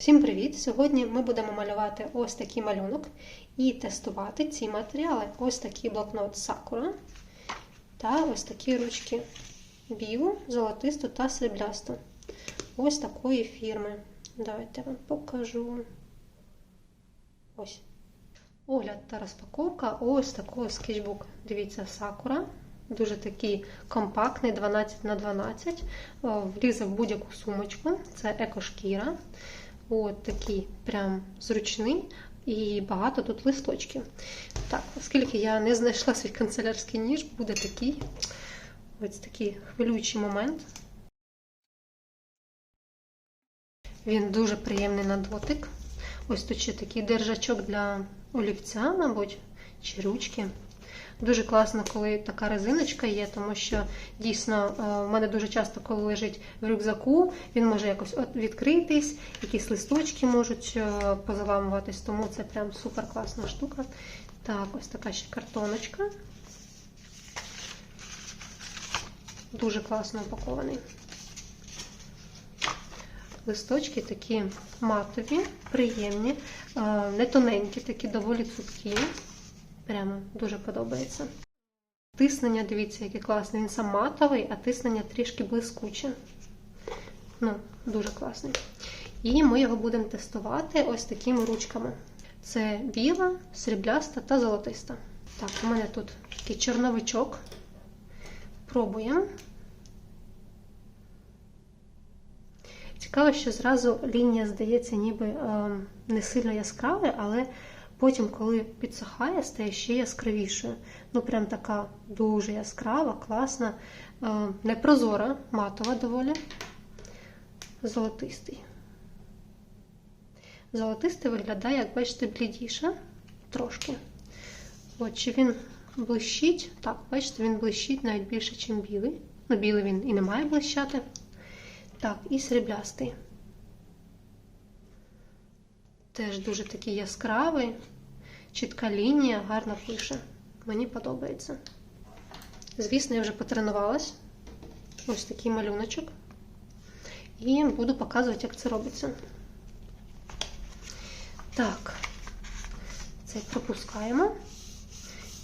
Всім привіт! Сьогодні ми будемо малювати ось такий малюнок і тестувати ці матеріали. Ось такий блокнот Sakura та ось такі ручки білу, золотисту та сріблясту. Ось такої фірми. Давайте я вам покажу. Ось. Огляд та розпаковка ось такого скетчбука. Дивіться, Sakura. Дуже такий компактний, 12 на 12 Влізе в будь-яку сумочку. Це екошкіра. От такий прям зручний і багато тут листочків. Так, оскільки я не знайшла свій канцелярський ніж, буде такий ось такий хвилюючий момент. Він дуже приємний на дотик. Ось тут ще такий держачок для олівця, мабуть, чи ручки. Дуже класно, коли така резиночка є, тому що дійсно в мене дуже часто, коли лежить в рюкзаку, він може якось відкритись, якісь листочки можуть позаламуватись, тому це прям супер класна штука. Так, ось така ще картоночка. Дуже класно упакований. Листочки такі матові, приємні, не тоненькі, такі доволі цупкі. Прямо дуже подобається. Тиснення, дивіться, який класний. Він сам матовий, а тиснення трішки блискуче. Ну, дуже класний. І ми його будемо тестувати ось такими ручками. Це біла, срібляста та золотиста. Так, у мене тут такий чорновичок. Пробуємо. Цікаво, що зразу лінія здається, ніби е, не сильно яскравою, але Потім, коли підсихає, стає ще яскравішою. Ну, прям така дуже яскрава, класна, непрозора, матова доволі. Золотистий. Золотистий виглядає, як бачите, блідіше трошки. От, чи він блищить? Так, бачите, він блищить навіть більше, ніж білий. Ну, білий він і не має блищати. Так, і сріблястий. Теж дуже такий яскравий, чітка лінія, гарно пише. Мені подобається. Звісно, я вже потренувалась. Ось такий малюночок. І буду показувати, як це робиться. Так, це пропускаємо.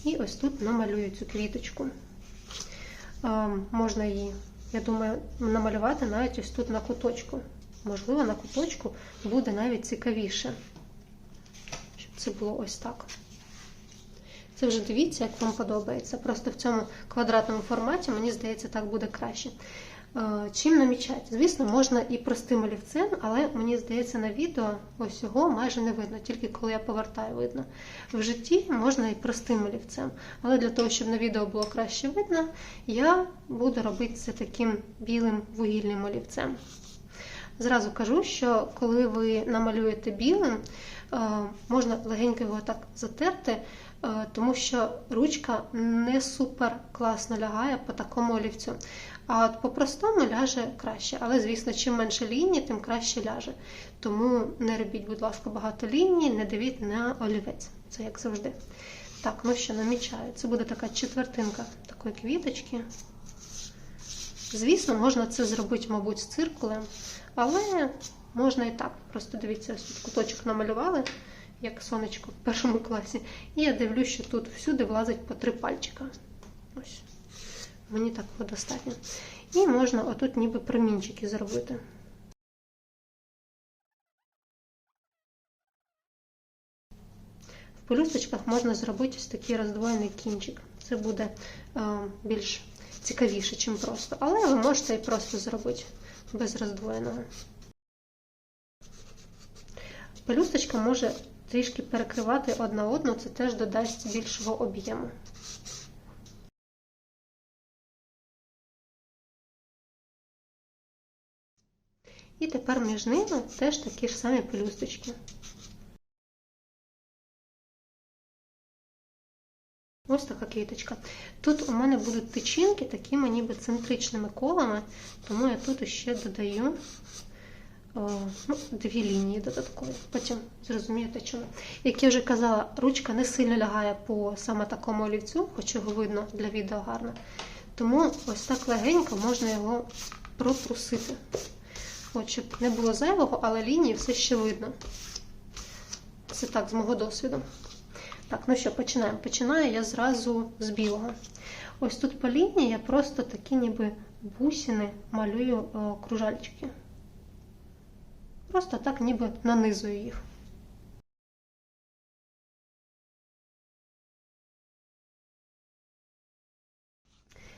І ось тут намалюю цю квіточку. Можна її, я думаю, намалювати навіть ось тут на куточку. Можливо, на куточку буде навіть цікавіше, щоб це було ось так. Це вже дивіться, як вам подобається. Просто в цьому квадратному форматі, мені здається, так буде краще. Чим намічати? Звісно, можна і простим олівцем, але мені здається, на відео ось його майже не видно, тільки коли я повертаю, видно. В житті можна і простим олівцем. Але для того, щоб на відео було краще видно, я буду робити це таким білим вугільним олівцем. Зразу кажу, що коли ви намалюєте білим, можна легенько його так затерти, тому що ручка не супер класно лягає по такому олівцю. А от по-простому ляже краще. Але, звісно, чим менше ліній, тим краще ляже. Тому не робіть, будь ласка, багато ліній, не дивіть на олівець. Це як завжди. Так, ну що, намічаю. Це буде така четвертинка такої квіточки. Звісно, можна це зробити, мабуть, з циркулем, але можна і так. Просто дивіться, ось тут куточок намалювали, як сонечко в першому класі. І я дивлюсь, що тут всюди влазить по три пальчика. Ось. Мені так достатньо. І можна отут ніби промінчики зробити. В пелюсточках можна зробити ось такий роздвоєний кінчик. Це буде е, більш цікавіше, ніж просто. Але ви можете і просто зробити без роздвоєного. Пелюсточка може трішки перекривати одна одну, це теж додасть більшого об'єму. І тепер між ними теж такі ж самі пелюсточки. Ось така квіточка. Тут у мене будуть тичинки такими ніби центричними колами, тому я тут ще додаю о, ну, дві лінії додаткові. Потім зрозумієте чому. Як я вже казала, ручка не сильно лягає по саме такому олівцю, хоч його видно для відео гарно. Тому ось так легенько можна його протрусити. От, щоб не було зайвого, але лінії все ще видно. Це так, з мого досвіду. Так, ну що, починаємо. Починаю я зразу з білого. Ось тут по лінії я просто такі ніби бусини малюю о, кружальчики. Просто так ніби нанизую їх.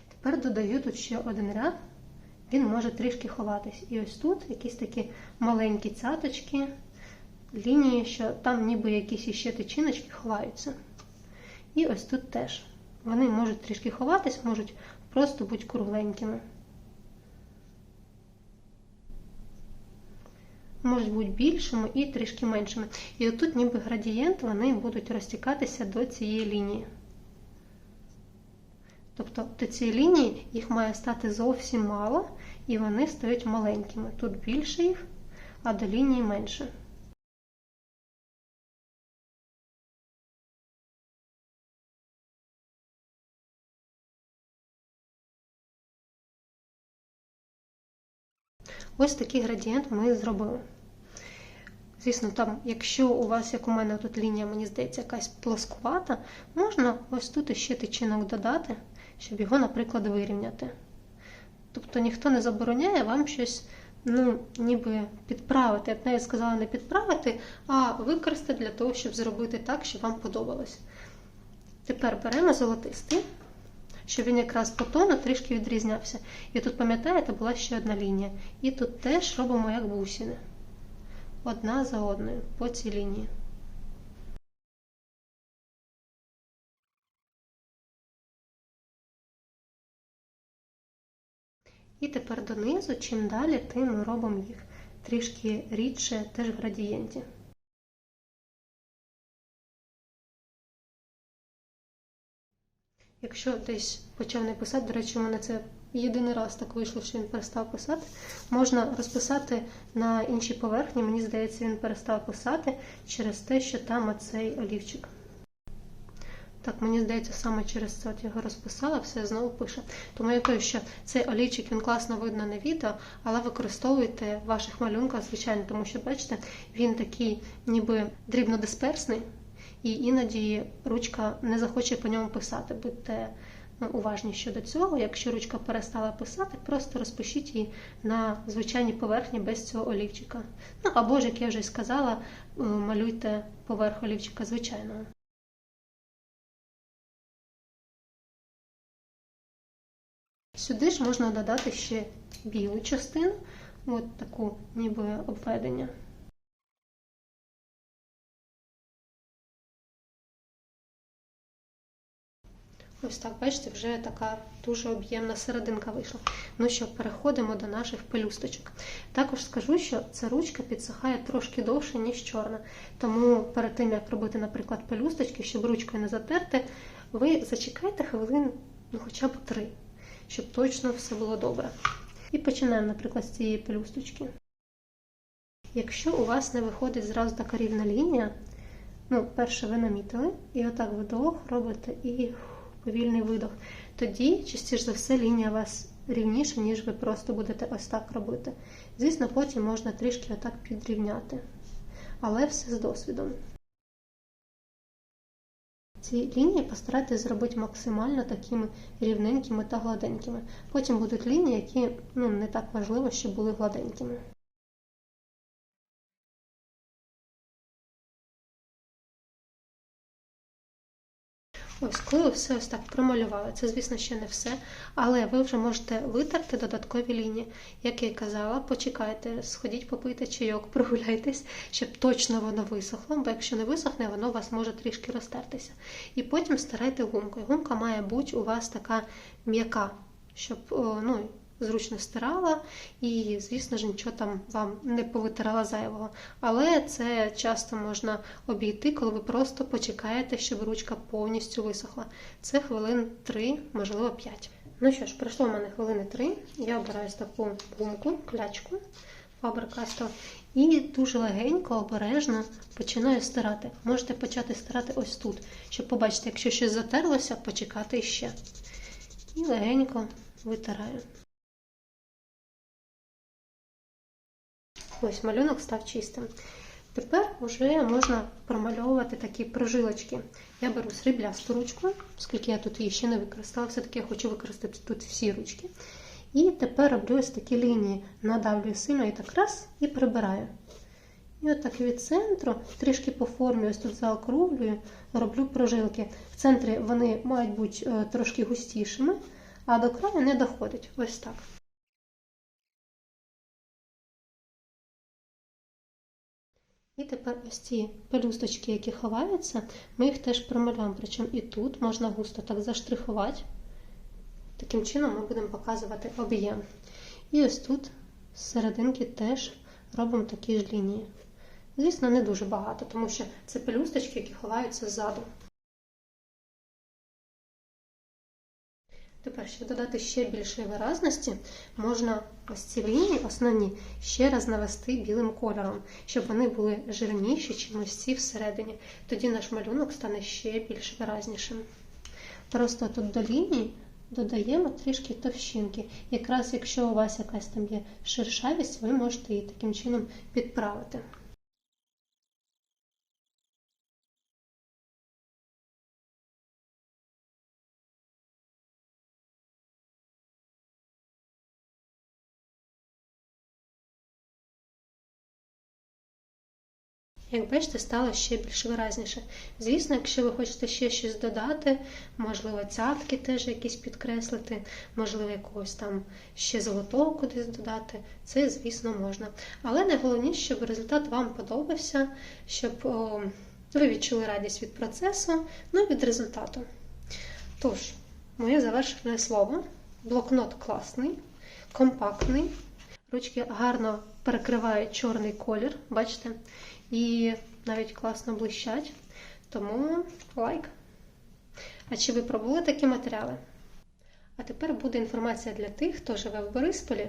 Тепер додаю тут ще один ряд, він може трішки ховатись. І ось тут якісь такі маленькі цяточки, лінії, що там ніби якісь іще тичиночки ховаються. І ось тут теж. Вони можуть трішки ховатись, можуть просто бути кругленькими. Можуть бути більшими і трішки меншими. І отут ніби градієнт, вони будуть розтікатися до цієї лінії. Тобто до цієї лінії їх має стати зовсім мало, і вони стають маленькими. Тут більше їх, а до лінії менше. Ось такий градієнт ми зробили. Звісно, там, якщо у вас, як у мене тут лінія, мені здається, якась плоскувата, можна ось тут іще тичинок додати, щоб його, наприклад, вирівняти. Тобто ніхто не забороняє вам щось, ну, ніби підправити. Я б навіть сказала не підправити, а використати для того, щоб зробити так, щоб вам подобалось. Тепер беремо золотистий, щоб він якраз по тону трішки відрізнявся. І тут, пам'ятаєте, була ще одна лінія. І тут теж робимо як бусини. Одна за одною по цій лінії. І тепер донизу, чим далі, тим ми робимо їх трішки рідше, теж в градієнті. Якщо десь почав не писати, до речі, у мене це єдиний раз так вийшло, що він перестав писати, можна розписати на іншій поверхні. Мені здається, він перестав писати через те, що там оцей олівчик. Так, мені здається, саме через це от його розписала, все знову пише. Тому я кажу, що цей олівчик він класно видно на відео, але використовуйте в ваших малюнках, звичайно, тому що, бачите, він такий ніби дрібнодисперсний, і іноді ручка не захоче по ньому писати. Будьте ну, уважні щодо цього. Якщо ручка перестала писати, просто розпишіть її на звичайній поверхні без цього олівчика. Ну або ж, як я вже сказала, малюйте поверх олівчика звичайного. Сюди ж можна додати ще білу частину, от таку ніби обведення. Ось так, бачите, вже така дуже об'ємна серединка вийшла. Ну що, переходимо до наших пелюсточок. Також скажу, що ця ручка підсихає трошки довше, ніж чорна. Тому перед тим, як робити, наприклад, пелюсточки, щоб ручкою не затерти, ви зачекайте хвилин ну, хоча б три щоб точно все було добре. І починаємо, наприклад, з цієї пелюсточки. Якщо у вас не виходить зразу така рівна лінія, ну, перше ви намітили, і отак вдох робите і повільний видох. Тоді, частіше за все, лінія вас рівніша, ніж ви просто будете ось так робити. Звісно, потім можна трішки отак підрівняти. Але все з досвідом. Ці лінії постарайтесь зробити максимально такими рівненькими та гладенькими. Потім будуть лінії, які ну, не так важливо, щоб були гладенькими. Ось, коли все ось так промалювали, це, звісно, ще не все, але ви вже можете витерти додаткові лінії. Як я і казала, почекайте, сходіть, попийте чайок, прогуляйтесь, щоб точно воно висохло, бо якщо не висохне, воно у вас може трішки розтертися. І потім старайте гумкою. Гумка має бути у вас така м'яка, щоб ну, зручно стирала, і, звісно ж, нічого там вам не повитирала зайвого. Але це часто можна обійти, коли ви просто почекаєте, щоб ручка повністю висохла. Це хвилин 3, можливо 5. Ну що ж, пройшло в мене хвилини 3. Я обираю таку гумку, клячку Faber-Castell і дуже легенько, обережно починаю стирати. Можете почати стирати ось тут, щоб побачити, якщо щось затерлося, почекати ще. І легенько витираю. Ось малюнок став чистим. Тепер вже можна промальовувати такі прожилочки. Я беру сріблясту ручку, оскільки я тут її ще не використала, все-таки я хочу використати тут всі ручки. І тепер роблю ось такі лінії, надавлюю сильно і так раз і прибираю. І от так від центру, трішки по формі, ось тут заокруглюю, роблю прожилки. В центрі вони мають бути е, трошки густішими, а до краю не доходить. Ось так. І тепер ось ці пелюсточки, які ховаються, ми їх теж промалюємо. Причому і тут можна густо так заштрихувати. Таким чином ми будемо показувати об'єм. І ось тут з серединки теж робимо такі ж лінії. Звісно, не дуже багато, тому що це пелюсточки, які ховаються ззаду. Тепер, щоб додати ще більшої виразності, можна ось ці лінії, основні, ще раз навести білим кольором, щоб вони були жирніші, чим ось ці всередині. Тоді наш малюнок стане ще більш виразнішим. Просто тут до лінії додаємо трішки товщинки. Якраз якщо у вас якась там є шершавість, ви можете її таким чином підправити. Як бачите, стало ще більш виразніше. Звісно, якщо ви хочете ще щось додати, можливо, цятки теж якісь підкреслити, можливо, якогось там ще золотого кудись додати, це, звісно, можна. Але найголовніше, щоб результат вам подобався, щоб о, ви відчули радість від процесу, ну і від результату. Тож, моє завершене слово. Блокнот класний, компактний. Ручки гарно перекривають чорний колір, бачите? І навіть класно блищать. Тому лайк. А чи ви пробували такі матеріали? А тепер буде інформація для тих, хто живе в Борисполі.